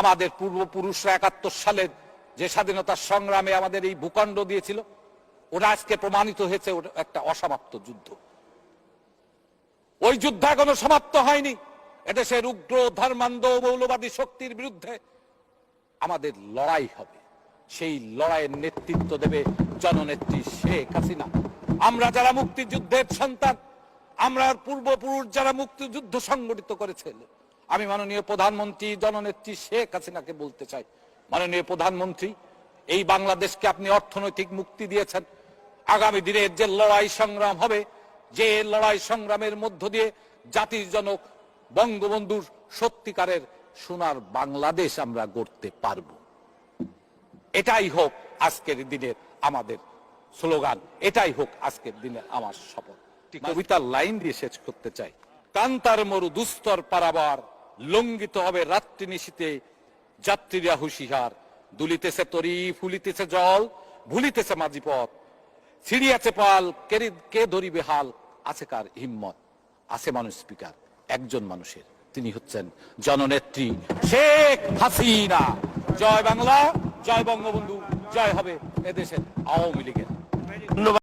আমাদের পূর্বপুরুষরা একাত্তর সালের যে স্বাধীনতার সংগ্রামে আমাদের এই ভূখণ্ড দিয়েছিল ওটা আজকে প্রমাণিত হয়েছে একটা অসমাপ্ত যুদ্ধ। ওই যুদ্ধ এখনও সমাপ্ত হয়নি। এদেশের উগ্র ধর্মান্ধ মৌলবাদী শক্তির বিরুদ্ধে আমাদের লড়াই হবে। সেই লড়াইয়ের নেতৃত্ব দেবে জননেত্রী শেখ হাসিনা। আমরা যারা মুক্তিযুদ্ধের সন্তান, আমরা পূর্বপুরুষ যারা মুক্তিযুদ্ধ সংগঠিত করেছিল আমি মাননীয় প্রধানমন্ত্রী জননেত্রী শেখ হাসিনাকে বলতে চাই। মাননীয় প্রধানমন্ত্রী এই বাংলাদেশকে আপনি অর্থনৈতিক মুক্তি দিয়েছেন। আগামী দিনের যে লড়াই সংগ্রাম হবে যে লড়াই সংগ্রামের মধ্য দিয়ে জাতির জনক বঙ্গবন্ধুর সত্যিকারের সোনার বাংলাদেশ আমরা গড়তে পারব। এটাই হোক আজকের দিনের আমাদের স্লোগান এটাই হোক আজকের দিনের আমার শপথ। কবিতার লাইন দিয়ে শেষ করতে চাই। কান্তার মরু দুস্তর পারাবার লঙ্ঘিত হবে রাত্রি নিশীতে যাত্রীরা হুশিহার দুলিতেছে তরি ফুলিতেছে জল, ভুলিতেছে মাঝি পথ। ছিড়িয়াছে পাল, কেরি, কে ধরিবে হাল? আছে কার হিম্মত? আছে মানুষ স্পিকার, একজন মানুষের। তিনি হচ্ছেন জননেত্রী শেখ হাসিনা। জয় বাংলা, জয় বঙ্গবন্ধু, জয় হবে এদেশের আওয়ামী লীগের। ধন্যবাদ।